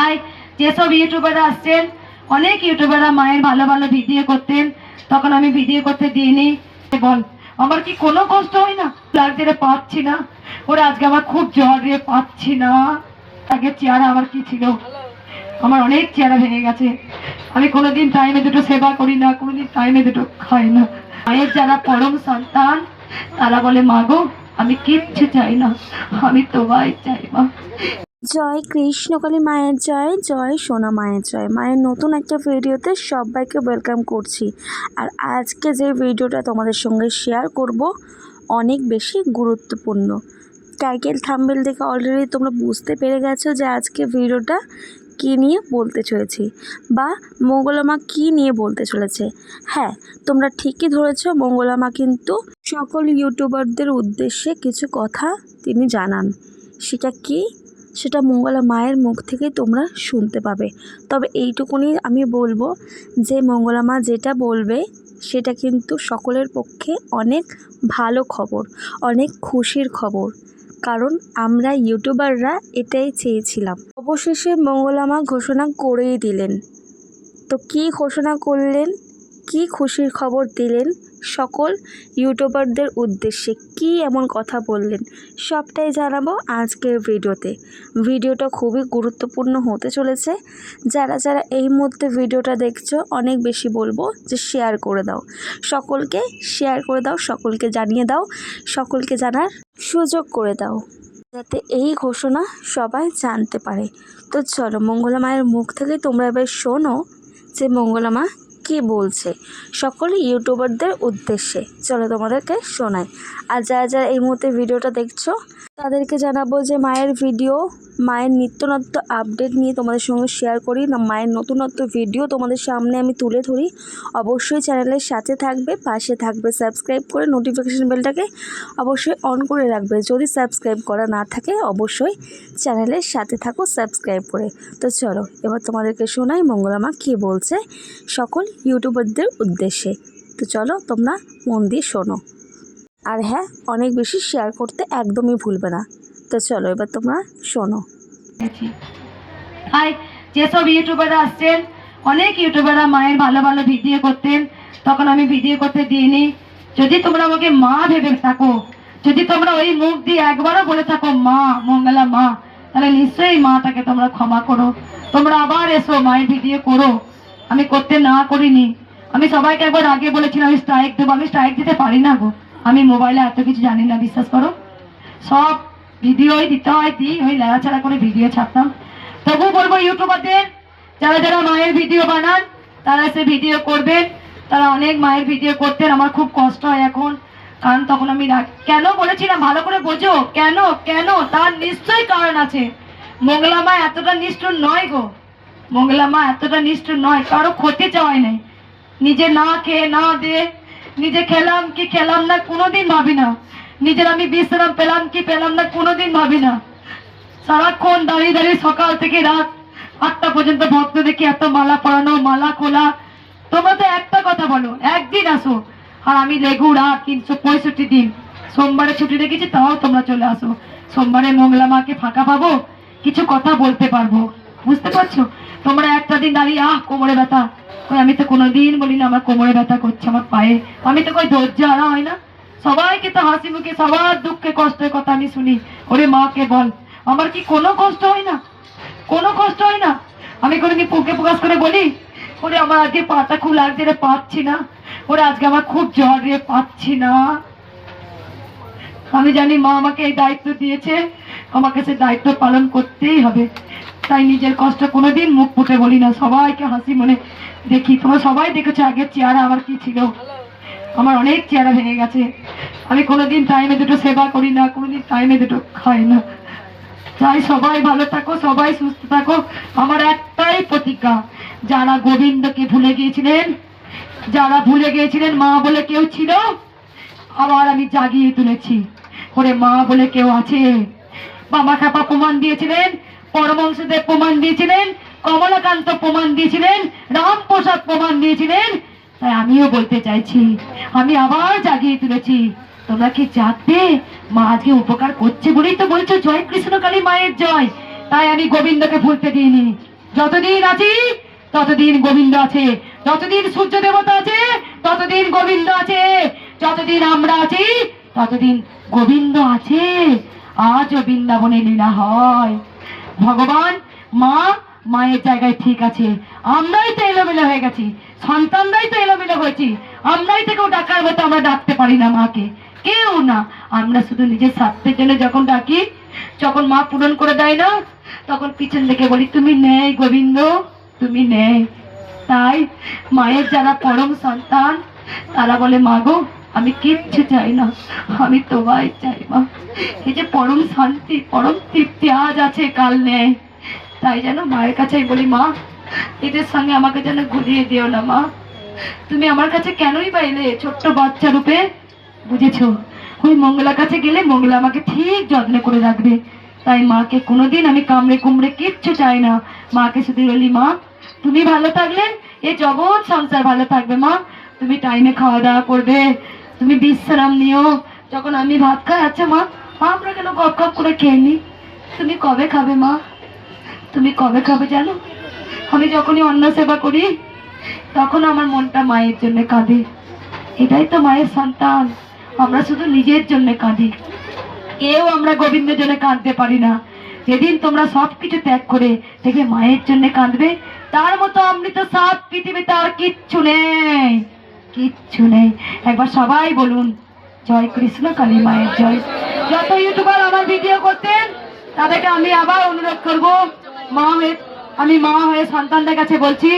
High যেসব ইউটিউবাররা আসছেন, অনেক ইউটিউবাররা মায়ের ভালো ভালো ভিডিও করতেন, তখন আমি ভিডিও করতে দিইনি। বল, আমার কি কোনো কষ্ট হয় না? লাগছে রে পাচ্ছি না, ওরা আজকে আমার খুব জ্বর রে, পাচ্ছি না। আগে চেহারা আমার কি ছিল? আমার অনেক চেহারা ভেঙে গেছে। আমি কোনোদিন টাইমে দুটো সেবা করি না, কোনোদিন টাইমে দুটো খাই না। মায়ের যারা পরম সন্তান, তারা বলে মাগো আমি কিচ্ছু চাই না, আমি তোমায় চাই মা। জয় কৃষ্ণকালী মায়ের জয় জয় সোনা মায়ের জয়। মায়ের নতুন একটা ভিডিওতে সবাইকে ওয়েলকাম করছি। আর আজকে যে ভিডিওটা তোমাদের সঙ্গে শেয়ার করব, অনেক বেশি গুরুত্বপূর্ণ। টাইটেল থাম্বেল দেখে অলরেডি তোমরা বুঝতে পেরে গেছো যে আজকে ভিডিওটা কী নিয়ে বলতে চলেছি বা মঙ্গলামা কী নিয়ে বলতে চলেছে। হ্যাঁ তোমরা ঠিকই ধরেছ, মঙ্গলামা কিন্তু সকল ইউটিউবারদের উদ্দেশ্যে কিছু কথা তিনি জানান। সেটা কি? সেটা মঙ্গলা মায়ের মুখ থেকে তোমরা শুনতে পাবে। তবে এইটুকুনি আমি বলব যে, মঙ্গলা মা যেটা বলবে, সেটা কিন্তু সকলের পক্ষে অনেক ভালো খবর, অনেক খুশির খবর। কারণ আমরা ইউটিউবাররা এটাই চেয়েছিলাম। অবশেষে মঙ্গলা মা ঘোষণা করেই দিলেন। তো কী ঘোষণা করলেন? কী খুশির খবর দিলেন? সকল ইউটিউবারদের উদ্দেশ্যে কী এমন কথা বললেন? সবটাই জানাব আজকের ভিডিওতে। ভিডিওটা খুবই গুরুত্বপূর্ণ হতে চলেছে। যারা যারা এই মুহূর্তে ভিডিওটা দেখছ, অনেক বেশি বলব যে শেয়ার করে দাও। সকলকে শেয়ার করে দাও, সকলকে জানিয়ে দাও, সকলকে জানার সুযোগ করে দাও। যাতে এই ঘোষণা সবাই জানতে পারে। তো চলো, মঙ্গলা মায়ের মুখ থেকে তোমরা এবার শোনো যে মঙ্গলা মা কী বলছে? সকল ইউটিউবারদের উদ্দেশ্যে। চলো তোমাদেরকে শোনাই। আর যারা যারা এই মুহূর্তে ভিডিওটা দেখছ, তাদেরকে জানাব যে মায়ের ভিডিও, মায়ের নিত্য নত্য আপডেট নিয়ে তোমাদের সঙ্গে শেয়ার করি। না, মায়ের নতুনত্ব ভিডিও তোমাদের সামনে আমি তুলে ধরি। অবশ্যই চ্যানেলের সাথে থাকবে, পাশে থাকবে সাবস্ক্রাইব করে নোটিফিকেশান বেলটাকে অবশ্যই অন করে রাখবে। যদি সাবস্ক্রাইব করা না থাকে, অবশ্যই চ্যানেলের সাথে থাকো সাবস্ক্রাইব করে। তো চলো, এবার তোমাদেরকে শোনাই মঙ্গলামা কী বলছে? সকল ইউটিউবারদের উদ্দেশ্যে। তো চলো তোমরা মন দিয়ে শোনো। আর হ্যাঁ অনেক বেশি শেয়ার করতে একদমই ভুলবে না। তো চলো এবার তোমরা শোনো। যেসব ইউটিউবাররা আসছেন, অনেক ইউটিউবাররা মায়ের ভালো ভালো ভিডিও করতেন, তখন আমি ভিডিও করতে দিইনি। যদি তোমরা আমাকে মা ভেবে থাকো, যদি তোমরা ওই মুখ দিয়ে একবারও বলে থাকো, মা, মঙ্গলা মা, তাহলে নিশ্চয়ই মাটাকে তোমরা ক্ষমা করো। তোমরা আবার এসো মায়ের ভিডিও করো। আমি করতে না করিনি। আমি সবাইকে একবার আগে বলেছিলাম, আমি স্ট্রাইক দেবো, আমি স্ট্রাইক দিতে পারি না গো। আমি মোবাইলে এত কিছু জানি না, বিশ্বাস করো। সব ভিডিওই দিতে হয়, দিই, ওই লেড়াছাড়া করে ভিডিও ছাড়তাম তবু বলব ইউটিউবারদের, যারা যারা মায়ের ভিডিও বানান, তারা সে ভিডিও করবেন। তারা অনেক মায়ের ভিডিও করতেন, আমার খুব কষ্ট হয় এখন। কারণ তখন আমি কেন বলেছিলাম? ভালো করে বোঝো। কেন? কেন? তার নিশ্চয়ই কারণ আছে। মঙ্গলা মা এতটা নিষ্ঠুর নয় গো। মঙ্গলা মা, এতটা নিষ্ঠুর নয়, কারও ক্ষতি চাওয়াই নাই। নিজে না খেয়ে, না দিয়ে, নিজে খেলাম কি খেলাম না, কোনোদিন ভাবি না। নিজের আমি বিশ্রাম পেলাম কি পেলাম না, কোনোদিন ভাবি না। সারাক্ষণ দাঁড়িয়ে দাঁড়িয়ে সকাল থেকে রাত আটটা পর্যন্ত ভক্ত দেখি এত মালা পরানো, মালা খোলা। তোমরা তো একটা কথা বলো, একদিন আসো। আর আমি লেগু রাত তিনশো পঁয়ষট্টি দিন। সোমবারে ছুটি রেখেছি, তাও তোমরা চলে আসো। সোমবারে মঙ্গলা মাকে ফাঁকা পাবো, কিছু কথা বলতে পারব। বুঝতে পারছ? তোমরা একটা দিন দাঁড়িয়ে, আহ, কোমরে ব্যথা। আমি তো কোনোদিন বলি না, আমার কোমরে ব্যথা করছে, আমার পায়ে। আমি তো কই, ধৈর্য হারা হয় না? সবাইকে তো হাসি মুখে, সবার দুঃখে, কষ্টের কথা আমি শুনি। ওরে মাকে বল, আমার কি কোনো কষ্ট হয় না? কোনো কষ্ট হয় না? আমি কোনোদিন পুকে প্রকাশ করে বলি, ওরে, আমার আজকে পাটা খুব লাগছে রে, পাচ্ছি না। ওরে, আজকে আমার খুব জ্বর রে, পাচ্ছি না। আমি জানি মা আমাকে এই দায়িত্ব দিয়েছে। আমাকে সে দায়িত্ব পালন করতেই হবে। তাই নিজের কষ্ট কোনোদিন মুখ ফুটে বলি না। সবাইকে হাসি মনে দেখি। তোমরা সবাই দেখেছ আগের চেহারা আমার কি ছিল? আমার অনেক চেহারা ভেঙে গেছে। আমি কোনোদিন টাইমে দুটো সেবা করি না, কোনোদিন টাইমে দুটো খাই না। তাই সবাই ভালো থাকো, সবাই সুস্থ থাকো। আমার একটাই প্রতিজ্ঞা, যারা গোবিন্দকে ভুলে গিয়েছিলেন, যারা ভুলে গিয়েছিলেন মা বলে কেউ ছিল, আবার আমি জাগিয়ে তুলেছি। ওরে মা বলে কেউ আছে? বাবা খাপা প্রমাণ দিয়েছিলেন পরমংশদেব প্রমাণ দিয়েছিলেন, কমলাকান্ত প্রমাণ দিয়েছিলেন, রামপ্রসাদ প্রমাণ দিয়েছিলেন। তাই আমিও বলতে চাইছি, আমি আবার জাগিয়ে তুলেছি। তোমরা কি জানতে মা আজকে উপকার করছে বলেই তো বলছো, জয় কৃষ্ণ কালী মায়ের জয়। তাই আমি গোবিন্দকে ভুলতে দিইনি। যতদিন আছি, ততদিন গোবিন্দ আছে। যতদিন সূর্য দেবতা আছে, ততদিন গোবিন্দ আছে। যতদিন আমরা আছি, ততদিন গোবিন্দ আছে। আজও বৃন্দাবনে লীলা হয়। ভগবান, মা, মায়ের জায়গায় ঠিক আছে। আমরাই তো এলোমেলো হয়ে গেছি। সন্তানরাই তো এলোমেলো হয়েছি। আমরাই তো কেউ ডাকার মতো আমরা ডাকতে পারি না মাকে। কেউ না। আমরা শুধু নিজের স্বার্থের জন্য যখন ডাকি, যখন মা পূরণ করে দেয় না, তখন পিছন থেকে বলি, তুমি নেই গোবিন্দ, তুমি নেই। তাই মায়ের যারা পরম সন্তান, তারা বলে, মা গো, আমি কিচ্ছু চাই না। আমি তোমায় চাই, মা। এই যে পরম শান্তি পরম তৃপ্তি আজ আছে কাল নেই। তাই যেন মায়ের কাছে বলি মা এদের সঙ্গে আমাকে যেন ঘুরিয়ে দিও না মা। তুমি আমার কাছে কেনই এলে ছোট্ট বাচ্চা রূপে? বুঝেছ? ওই মঙ্গলার কাছে গেলে মঙ্গলা আমাকে ঠিক যত্ন করে রাখবে। তাই মাকে কোনোদিন আমি কামড়ে কুমড়ে কিচ্ছু চাই না। মাকে শুধু বলি মা তুমি ভালো থাকলে এ জগৎ সংসার ভালো থাকবে মা। তুমি টাইমে খাওয়া দাওয়া করবে তুমি বিশ্রাম নিও। যখন আমি ভাত খাই আচ্ছা মা, আমরা কেন গপ গপ করে খেয়ে নি তুমি কবে খাবে মা? তুমি কবে খাবে জানো? আমি যখনই অন্ন সেবা করি, তখন আমার মনটা মায়ের জন্য কাঁদে। এটাই তো মায়ের সন্তান। আমরা শুধু নিজের জন্য কাঁদি। কেউ আমরা গোবিন্দের জন্য কাঁদতে পারি না। যেদিন তোমরা সব কিছু ত্যাগ করে দেখবে মায়ের জন্য কাঁদবে, তার মতো অমৃত সাপ পৃথিবীতে আর কিচ্ছু নেই। কিচ্ছু নেই। একবার সবাই বলুন, জয় কৃষ্ণ কালী মায়ের জয়। যত ইউটিউবার আমার ভিডিও করতেন, তাদেরকে আমি আবার অনুরোধ করব মা হয়ে আমি মা হয়ে সন্তানদের কাছে বলছি,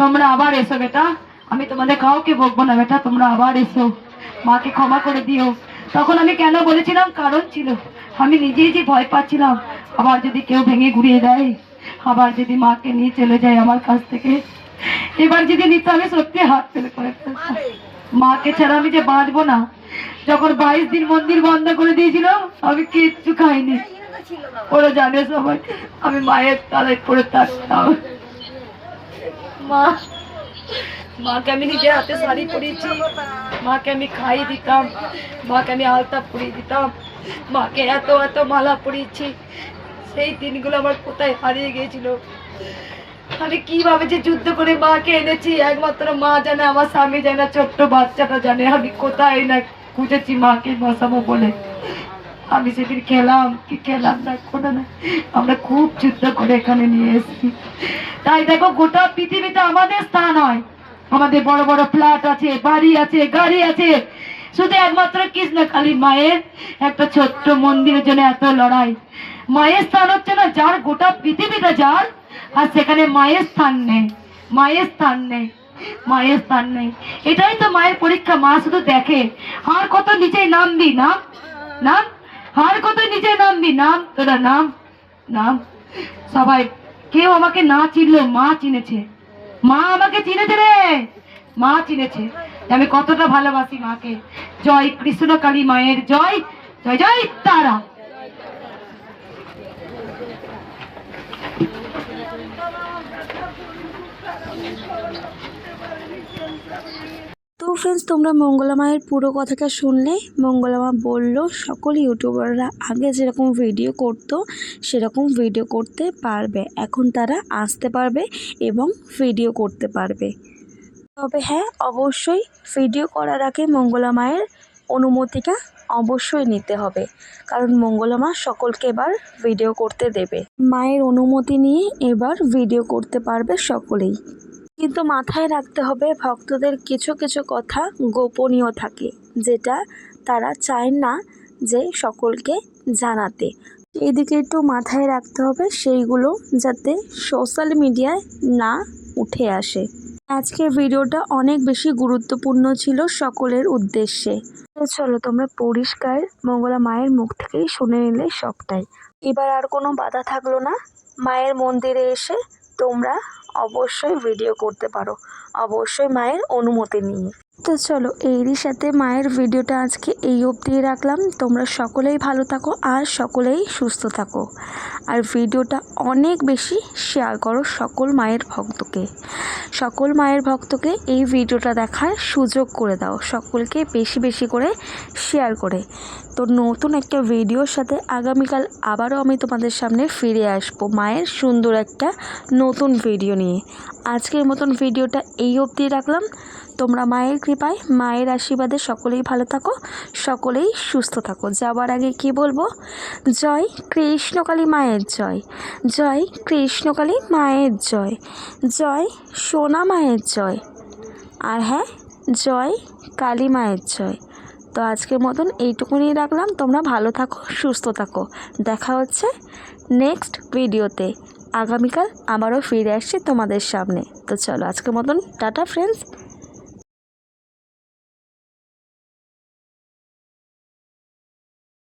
তোমরা আবার এসো বেটা। আমি তোমাদের কাউকে বকবো না বেটা, তোমরা আবার এসো। মাকে ক্ষমা করে দিও। তখন আমি কেন বলেছিলাম? কারণ ছিল, আমি নিজেই যে ভয় পাচ্ছিলাম, আবার যদি কেউ ভেঙে ঘুরিয়ে দেয়, আবার যদি মাকে নিয়ে চলে যায় আমার কাছ থেকে, এবার যদি নিত আমি সত্যি হাত ফেলে করে মাকে ছাড়া আমি যে বাঁচবো না যখন বাইশ দিন মন্দির বন্ধ করে দিয়েছিল, আমি কিচ্ছু খাইনি। ওরা জানে সবাই, আমি মায়ের তালায় পড়ে থাকতাম। মা, মাকে আমি নিজের হাতে শাড়ি পরিয়েছি মাকে আমি দিতাম, মাকে আমি আলতা পরিয়ে দিতাম। মাকে এত এত মালা পরিয়েছি সেই দিনগুলো আমার কোথায় হারিয়ে গিয়েছিল। আমি কীভাবে যে যুদ্ধ করে মাকে এনেছি, একমাত্র মা জানে, আমার স্বামী জানে, ছোট্ট বাচ্চাটা জানে, আমি কোথায় না খুঁজেছি মাকে বসাবো বলে। আমি সেদিন খেলাম, কি খেলাম না, কোনো না। আমরা খুব যুদ্ধ করে এখানে নিয়ে এসেছি। তাই দেখো, গোটা পৃথিবীতে আমাদের স্থান হয়। আমাদের বড় বড় ফ্ল্যাট আছে, বাড়ি আছে, গাড়ি আছে। শুধু একমাত্র কৃষ্ণ কালী মায়ের একটা ছোট্ট মন্দিরের জন্য এত লড়াই। মায়ের স্থান হচ্ছে না, যার গোটা পৃথিবীটা যার, আর সেখানে মায়ের স্থান নেই, মায়ের স্থান নেই। মায়ের স্থান নেই। এটাই তো মায়ের পরীক্ষা, মা শুধু দেখে। আর কত নিচে নামবি, নাম? নাম? আর কত নিচে নামবি, নাম? তোরা নাম? নাম? সবাই, কেউ আমাকে না চিনলো মা চিনেছে। মা আমাকে চিনেছে রে! মা চিনেছে। আমি কতটা ভালোবাসি মাকে। জয় কৃষ্ণ কালী মায়ের জয় জয় জয় তারা। তো ফ্রেন্ডস তোমরা মঙ্গলা মায়ের পুরো কথাটা শুনলে। মঙ্গলা মা বলল, সকল ইউটিউবাররা আগে যেরকম ভিডিও করতো, সেরকম ভিডিও করতে পারবে। এখন তারা আসতে পারবে এবং ভিডিও করতে পারবে। তবে হ্যাঁ অবশ্যই ভিডিও করার আগে মঙ্গলা মায়ের অনুমতিটা অবশ্যই নিতে হবে। কারণ মঙ্গলা মা সকলকে এবার ভিডিও করতে দেবে। মায়ের অনুমতি নিয়ে এবার ভিডিও করতে পারবে সকলেই। কিন্তু মাথায় রাখতে হবে ভক্তদের কিছু কিছু কথা গোপনীয় থাকে, যেটা তারা চায় না যে সকলকে জানাতে। এদিকে একটু মাথায় রাখতে হবে সেইগুলো যাতে সোশ্যাল মিডিয়ায় না উঠে আসে। আজকের ভিডিওটা অনেক বেশি গুরুত্বপূর্ণ ছিল সকলের উদ্দেশ্যে। চলো তোমরা পরিষ্কার মঙ্গলা মায়ের মুখ থেকেই শুনে নিলে সবটাই। এবার আর কোনো বাধা থাকল না। মায়ের মন্দিরে এসে তোমরা অবশ্যই ভিডিও করতে পারো। অবশ্যই মায়ের অনুমতি নিয়ে। তো চলো এরই সাথে মায়ের ভিডিওটা আজকে এই অবধি রাখলাম। তোমরা সকলেই ভালো থাকো আর সকলেই সুস্থ থাকো। আর ভিডিওটা অনেক বেশি শেয়ার করো সকল মায়ের ভক্তকে। সকল মায়ের ভক্তকে এই ভিডিওটা দেখার সুযোগ করে দাও, সকলকে বেশি বেশি করে শেয়ার করে। তো নতুন একটা ভিডিওর সাথে আগামীকাল আবারও আমি তোমাদের সামনে ফিরে আসব মায়ের সুন্দর একটা নতুন ভিডিও নিয়ে। আজকের মতন ভিডিওটা এই অবধি রাখলাম। তোমরা মায়ের কৃপায় মায়ের আশীর্বাদে সকলেই ভালো থাকো, সকলেই সুস্থ থাকো। যাবার আগে কি বলব? জয় কৃষ্ণকালী মায়ের জয়। জয় কৃষ্ণকালী মায়ের জয়। জয় সোনা মায়ের জয়। আর হ্যাঁ জয় কালী মায়ের জয়। তো আজকের মতন এইটুকুনি রাখলাম। তোমরা ভালো থাকো, সুস্থ থাকো। দেখা হচ্ছে নেক্সট ভিডিওতে আগামীকাল আবারও ফিরে আসছি তোমাদের সামনে। তো চলো আজকের মতন, টাটা ফ্রেন্ডস